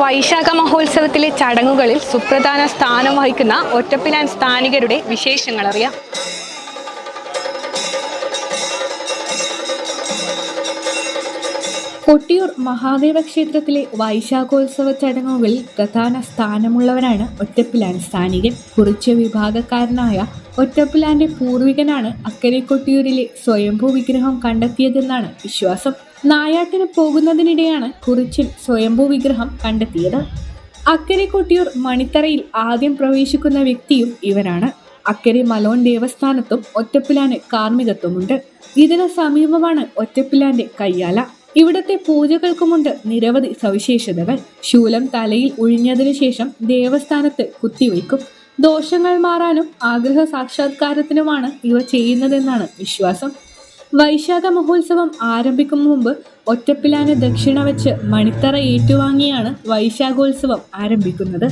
വൈശാഖ മഹോത്സവത്തിലെ ചടങ്ങുകളിൽ സുപ്രധാന സ്ഥാനം വഹിക്കുന്ന ഒറ്റപ്പിലാൻ സ്ഥാനികരുടെ വിശേഷങ്ങൾ അറിയാം. കൊട്ടിയൂർ മഹാദേവ ക്ഷേത്രത്തിലെ വൈശാഖോത്സവ ചടങ്ങുകളിൽ പ്രധാന സ്ഥാനമുള്ളവനാണ് ഒറ്റപ്പിലാൻ സ്ഥാനികൻ. കുറിച്ച വിഭാഗക്കാരനായ ഒറ്റപ്പിലാന്റെ പൂർവികനാണ് അക്കരെ കൊട്ടിയൂരിലെ സ്വയംഭൂ വിഗ്രഹം കണ്ടെത്തിയതെന്നാണ് വിശ്വാസം. നായാട്ടിന് പോകുന്നതിനിടെയാണ് കുറിച്ചിൽ സ്വയംഭൂ വിഗ്രഹം കണ്ടെത്തിയത്. അക്കരെ കൊട്ടിയൂർ മണിത്തറയിൽ ആദ്യം പ്രവേശിക്കുന്ന വ്യക്തിയും ഇവരാണ്. അക്കരെ മലോൺ ദേവസ്ഥാനത്തും ഒറ്റപ്പിലാന് കാർമ്മികത്വമുണ്ട്. ഇതിന് സമീപമാണ് ഒറ്റപ്പിലാന്റെ കയ്യാല. ഇവിടത്തെ പൂജകൾക്കുമുണ്ട് നിരവധി സവിശേഷതകൾ. ശൂലം തലയിൽ ഒഴിഞ്ഞതിനു ശേഷം ദേവസ്ഥാനത്ത് കുത്തിവയ്ക്കും. ദോഷങ്ങൾ മാറാനും ആഗ്രഹ സാക്ഷാത്കാരത്തിനുമാണ് ഇവ ചെയ്യുന്നതെന്നാണ് വിശ്വാസം. വൈശാഖ മഹോത്സവം ആരംഭിക്കും മുമ്പ് ഒറ്റപ്പിലാന ദക്ഷിണ വെച്ച് മണിത്തറ ഏറ്റുവാങ്ങിയാണ് വൈശാഖോത്സവം ആരംഭിക്കുന്നത്.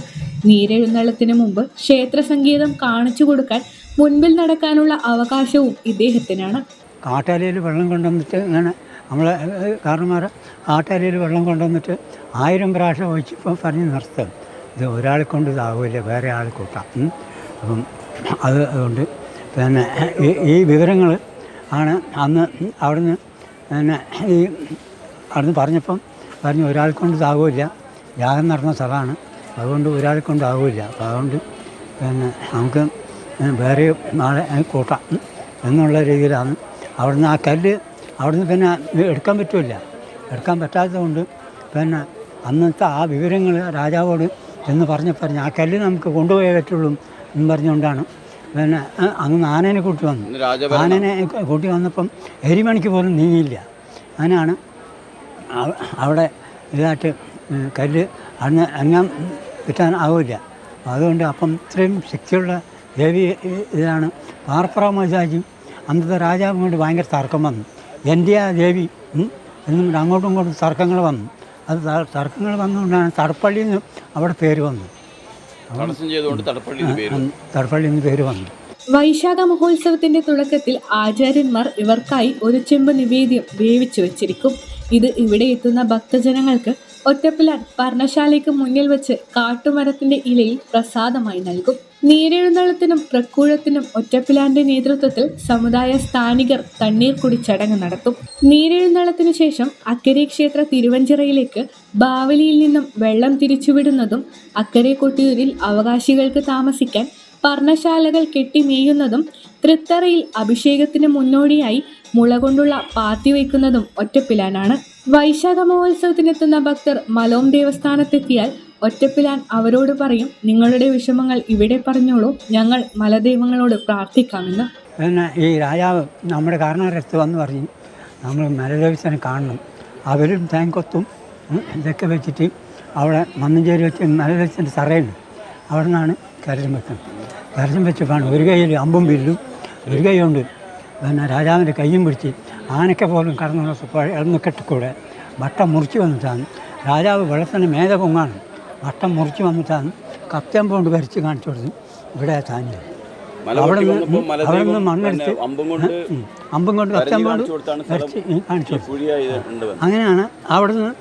നീരെഴുന്നള്ളത്തിന് മുമ്പ് ക്ഷേത്ര സംഗീതം കാണിച്ചു കൊടുക്കാൻ മുൻപിൽ നടക്കാനുള്ള അവകാശവും ഇദ്ദേഹത്തിനാണ്. കാട്ടാലയിൽ വെള്ളം കൊണ്ടുവന്നിട്ട് ഇങ്ങനെ നമ്മളെ കാരണന്മാർ കാട്ടാലയിൽ വെള്ളം കൊണ്ടുവന്നിട്ട് ആയിരം പ്രാവശ്യം ഒഴിച്ചിപ്പോൾ പറഞ്ഞ് നിർത്തും. ഇത് ഒരാളെ കൊണ്ട് ഇതാവില്ല വേറെ ആൾ കൂട്ടാം. അപ്പം അത് അതുകൊണ്ട് പിന്നെ ഈ വിവരങ്ങൾ ആണ്. അന്ന് അവിടുന്ന് പിന്നെ ഈ അവിടുന്ന് പറഞ്ഞപ്പം പറഞ്ഞു ഒരാൾക്കൊണ്ട് കൊണ്ട് ഇതാകില്ല യാഗം നടന്ന സ്ഥലമാണ്. അതുകൊണ്ട് ഒരാൾക്കൊണ്ട് കൊണ്ട് ആവില്ല അപ്പോൾ അതുകൊണ്ട് പിന്നെ നമുക്ക് വേറെ നാളെ കൂട്ടാം എന്നുള്ള രീതിയിലാണ് അവിടുന്ന് ആ കല്ല് അവിടുന്ന് പിന്നെ എടുക്കാൻ പറ്റില്ല എടുക്കാൻ പറ്റാത്തതുകൊണ്ട് പിന്നെ അന്നത്തെ ആ വിവരങ്ങൾ രാജാവോട് എന്ന് പറഞ്ഞ പറഞ്ഞ് ആ കല്ല് നമുക്ക് കൊണ്ടുപോയേ പറ്റുള്ളൂ എന്ന് പറഞ്ഞുകൊണ്ടാണ് പിന്നെ അന്ന് ആനേനെ കൂട്ടി വന്നു. ആനേനെ കൂട്ടി വന്നപ്പം എരിമണിക്ക് പോലും നീങ്ങിയില്ല. അങ്ങനെയാണ് അവിടെ ഇതായിട്ട് കല്ല് അന്ന് എങ്ങാൻ കിട്ടാൻ ആവില്ല. അതുകൊണ്ട് അപ്പം ഇത്രയും ശക്തിയുള്ള ദേവി ഇതാണ് പാർപ്പറ മജാജും അന്നത്തെ രാജാവും കൊണ്ട് ഭയങ്കര തർക്കം വന്നു. എന്റെ ആ ദേവി എന്നും അങ്ങോട്ടും ഇങ്ങോട്ടും തർക്കങ്ങൾ വന്നു. അത് തർക്കങ്ങൾ വന്നുകൊണ്ടാണ് തടപ്പള്ളിയിൽ നിന്ന് അവിടെ പേര് വന്നു. തടസ്സം ചെയ്തുകൊണ്ട് തടപ്പള്ളി പേര് തടപ്പള്ളി എന്ന് പേര് വന്നു. വൈശാഖ മഹോത്സവത്തിന്റെ തുടക്കത്തിൽ ആചാര്യന്മാർ ഇവർക്കായി ഒരു ചെമ്പ് നിവേദ്യം വേവിച്ചു വെച്ചിരിക്കും. ഇത് ഇവിടെ എത്തുന്ന ഭക്തജനങ്ങൾക്ക് ഒറ്റപ്പിലാൻ പർണശാലയ്ക്ക് മുന്നിൽ വെച്ച് കാട്ടുമരത്തിന്റെ ഇലയിൽ പ്രസാദമായി നൽകും. നീരെഴുന്നള്ളത്തിനും പ്രക്കൂഴത്തിനും ഒറ്റപ്പിലാന്റെ നേതൃത്വത്തിൽ സമുദായ സ്ഥാനികർ തണ്ണീർ കുടി ചടങ്ങ് നടത്തും. നീരെഴുന്നള്ളത്തിനു ശേഷം അക്കരെ ക്ഷേത്ര തിരുവഞ്ചിറയിലേക്ക് ബാവലിയിൽ നിന്നും വെള്ളം തിരിച്ചുവിടുന്നതും അക്കരെ കൊട്ടിയൂരിൽ അവകാശികൾക്ക് താമസിക്കാൻ പർണശാലകൾ കെട്ടിമേയുന്നതും തൃത്തറയിൽ അഭിഷേകത്തിന് മുന്നോടിയായി മുള കൊണ്ടുള്ള പാത്തി വയ്ക്കുന്നതും ഒറ്റപ്പിലാനാണ്. വൈശാഖ മഹോത്സവത്തിനെത്തുന്ന ഭക്തർ മലോം ദേവസ്ഥാനത്തെത്തിയാൽ ഒറ്റപ്പിലാൻ അവരോട് പറയും നിങ്ങളുടെ വിഷമങ്ങൾ ഇവിടെ പറഞ്ഞോളൂ ഞങ്ങൾ മലദൈവങ്ങളോട് പ്രാർത്ഥിക്കാമെന്ന്. പിന്നെ ഈ രാജാവ് നമ്മുടെ കാരണവരടുത്ത് വന്ന് പറഞ്ഞു നമ്മൾ മലദേവസ്ഥനെ കാണണം. അവരും തേങ്കൊത്തും ഇതൊക്കെ വെച്ചിട്ട് അവിടെ മന്നഞ്ചേരി വെച്ച് മലദേവസ്ഥന്റെ തറയുണ്ട് അവിടെ നിന്നാണ് കരചം വെക്കുന്നത് കരചം വെച്ചപ്പോഴാണ് ഒരു കൈയിൽ അമ്പും വില്ലും ഒരു കൈ കൊണ്ട് പിന്നെ രാജാവിന്റെ കൈയും പിടിച്ച് ആനയ്ക്ക പോലും കടന്നു വന്നപ്പോൾ ഇളന്നിക്കെട്ടിക്കൂടെ വട്ടം മുറിച്ച് വന്നിട്ടാണ് രാജാവ് വെള്ളത്തിന് മേധ പൊങ്ങാണ്. വട്ടം മുറിച്ച് വന്നിട്ടാണ് കത്തമ്പ് കൊണ്ട് വരച്ച് കാണിച്ചു കൊടുത്തു. ഇവിടെ മല അവിടെ നിന്ന് അവിടെ നിന്ന് മണ്ണെടുത്ത് അമ്പും കൊണ്ട്. അമ്പും കൊണ്ട് വരച്ച് കാണിച്ചു. അങ്ങനെയാണ് അവിടെ നിന്ന്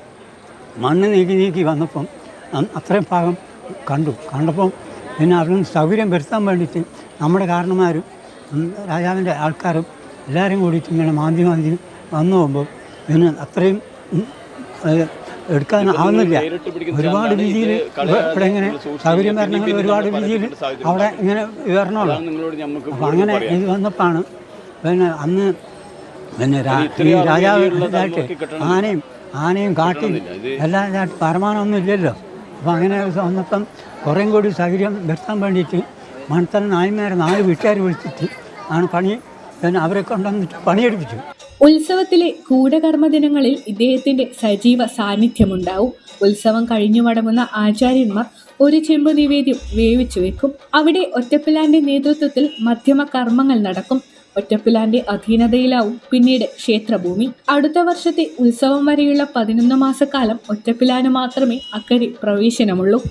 മണ്ണ് നീക്കി നീക്കി വന്നപ്പം അത്രയും ഭാഗം കണ്ടു. കണ്ടപ്പം പിന്നെ അവിടെ നിന്ന് സൗകര്യം വരുത്താൻ വേണ്ടിയിട്ട് നമ്മുടെ കാരണന്മാരും ഉം, രാജാവിന്റെ ആൾക്കാരും എല്ലാവരും കൂടിയിട്ട് ഇങ്ങനെ മാന്തി മാന്തി വന്നു പോകുമ്പോൾ ഇതിന് അത്രയും എടുക്കാൻ ആവുന്നില്ല. ഒരുപാട് രീതിയിൽ ഇവിടെ ഇങ്ങനെ സൗകര്യം വരണമെങ്കിൽ ഒരുപാട് രീതിയിൽ അവിടെ ഇങ്ങനെ വരണമല്ലോ അപ്പം അങ്ങനെ ഇത് വന്നപ്പോഴാണ് പിന്നെ അന്ന് പിന്നെ ഈ രാജാവ് ഇതായിട്ട്. ആനയും ആനയും കാട്ടിയും എല്ലാം ഇതായിട്ട് പരമാനമൊന്നും ഇല്ലല്ലോ. അപ്പം അങ്ങനെ വന്നപ്പം കുറേം കൂടി സൗകര്യം വരുത്താൻ വേണ്ടിയിട്ട് മണത്തല നായന്മാരെ നാല് വീട്ടുകാർ വിളിച്ചിട്ട് ആണ് പണി. പിന്നെ അവരെ കൊണ്ടുവന്നിട്ട് പണിയെടുപ്പിച്ചു. ഉത്സവത്തിലെ കൂടകർമ്മ ദിനങ്ങളിൽ ഇദ്ദേഹത്തിന്റെ സജീവ സാന്നിധ്യമുണ്ടാവും. ഉത്സവം കഴിഞ്ഞു മടങ്ങുന്ന ആചാര്യന്മാർ ഒരു ചെമ്പ് നിവേദ്യം വേവിച്ചു വെക്കും. അവിടെ ഒറ്റപ്പിലാന്റെ നേതൃത്വത്തിൽ മധ്യമ കർമ്മങ്ങൾ നടക്കും. ഒറ്റപ്പിലാന്റെ അധീനതയിലാവും പിന്നീട് ക്ഷേത്രഭൂമി. അടുത്ത വർഷത്തെ ഉത്സവം വരെയുള്ള പതിനൊന്ന് മാസക്കാലം ഒറ്റപ്പിലാന് മാത്രമേ അക്കരെ പ്രവേശനമുള്ളൂ.